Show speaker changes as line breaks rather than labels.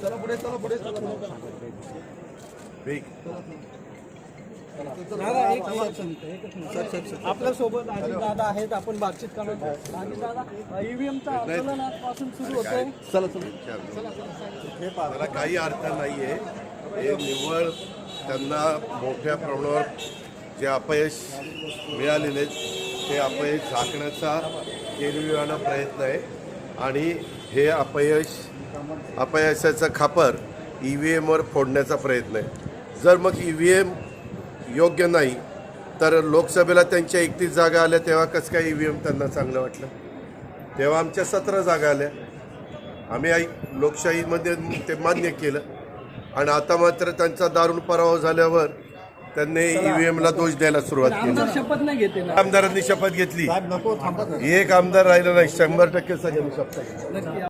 चला पुढे चला पुढे.
आपल्यासोबत अजित दादा आहेत. आपण बातचीत करणार अजित दादा ईव्हीएमचं आंदोलन आजपासून सुरू होतंय.
चला चला.
त्याला काही अर्थ नाही आहे हे निव्वळ त्यांना मोठ्या प्रमाणावर जे अपयश मिळालेले ते अपयश झाकण्याचा केविवाना प्रयत्न आहे. आणि हे अपयश अपयशाचं खापर ई व्ही एमवर फोडण्याचा प्रयत्न आहे. जर मग ई व्ही एम योग्य नाही तर लोकसभेला त्यांच्या एकतीस जागा आल्या तेव्हा कसं काय ई व्ही एम त्यांना चांगलं वाटलं? तेव्हा आमच्या सतरा जागा आल्या. आम्ही आई लोकशाहीमध्ये ते मान्य केलं. आणि आता मात्र त्यांचा दारुण पराभव झाल्यावर त्यांनी ईव्हीएमला दोष द्यायला सुरुवात केली.
आमदार शपथ नाही घेते ना.
आमदारांनी शपथ घेतली.
साहेब नको थांबा.
एक आमदार राहिला नाही शंभर टक्के सगळ्यांनी शपथ घेतली.